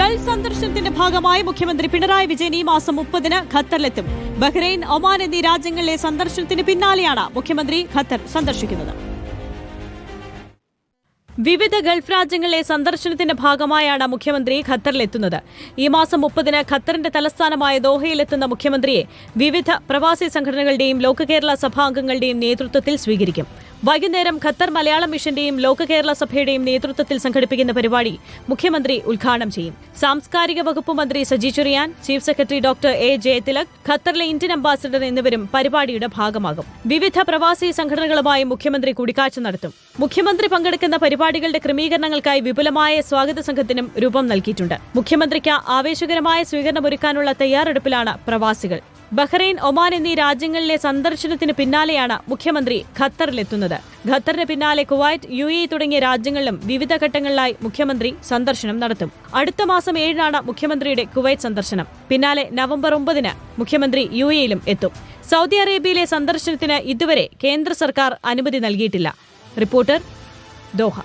Gulf സന്ദർശനത്തിന്റെ ഭാഗമായി മുഖ്യമന്ത്രി പിണറായി വിജയൻ ഈ മാസം മുപ്പതിന് ഖത്തറിലെത്തും. ബഹ്റൈൻ ഒമാൻ എന്നീ രാജ്യങ്ങളിലെ സന്ദർശനത്തിന് പിന്നാലെയാണ് മുഖ്യമന്ത്രി ഖത്തർ സന്ദർശിക്കുന്നത്. വിവിധ ഗൾഫ് രാജ്യങ്ങളിലെ സന്ദർശനത്തിന്റെ ഭാഗമായാണ് മുഖ്യമന്ത്രി ഖത്തറിലെത്തുന്നത്. ഈ മാസം മുപ്പതിന് ഖത്തറിന്റെ തലസ്ഥാനമായ ദോഹയിലെത്തുന്ന മുഖ്യമന്ത്രിയെ വിവിധ പ്രവാസി സംഘടനകളുടെയും ലോക കേരള സഭാംഗങ്ങളുടെയും നേതൃത്വത്തിൽ സ്വീകരിക്കും. വൈകുന്നേരം ഖത്തർ മലയാളം മിഷന്റെയും ലോക കേരള സഭയുടെയും നേതൃത്വത്തിൽ സംഘടിപ്പിക്കുന്ന പരിപാടി മുഖ്യമന്ത്രി ഉദ്ഘാടനം ചെയ്യും. സാംസ്കാരിക വകുപ്പ് മന്ത്രി Saji Cheriyan chief secretary doctor A Jayathilak ഖത്തറിലെ ഇന്ത്യൻ അംബാസിഡർ എന്നിവരും പരിപാടിയുടെ ഭാഗമാകും. വിവിധ പ്രവാസി സംഘടനകളുമായി മുഖ്യമന്ത്രി കൂടിക്കാഴ്ച നടത്തും. മുഖ്യമന്ത്രി പങ്കെടുക്കുന്ന പരിപാടികളുടെ ക്രമീകരണങ്ങൾക്കായി വിപുലമായ സ്വാഗത സംഘത്തിനും രൂപം നൽകിയിട്ടുണ്ട്. മുഖ്യമന്ത്രിക്ക് ആവേശകരമായ സ്വീകരണമൊരുക്കാനുള്ള തയ്യാറെടുപ്പിലാണ് പ്രവാസികൾ. ബഹ്റൈൻ ഒമാൻ എന്നീ രാജ്യങ്ങളിലെ സന്ദർശനത്തിന് പിന്നാലെയാണ് മുഖ്യമന്ത്രി ഖത്തറിലെത്തുന്നത്. ഖത്തറിന് പിന്നാലെ കുവൈറ്റ് യു എ തുടങ്ങിയ രാജ്യങ്ങളിലും വിവിധ ഘട്ടങ്ങളിലായി മുഖ്യമന്ത്രി സന്ദർശനം നടത്തും. അടുത്ത മാസം ഏഴിനാണ് മുഖ്യമന്ത്രിയുടെ കുവൈറ്റ് സന്ദർശനം. പിന്നാലെ നവംബർ ഒമ്പതിന് മുഖ്യമന്ത്രി യു എയിലും എത്തും. സൗദി അറേബ്യയിലെ സന്ദർശനത്തിന് ഇതുവരെ കേന്ദ്ര സർക്കാർ അനുമതി നൽകിയിട്ടില്ല. Reporter Doha.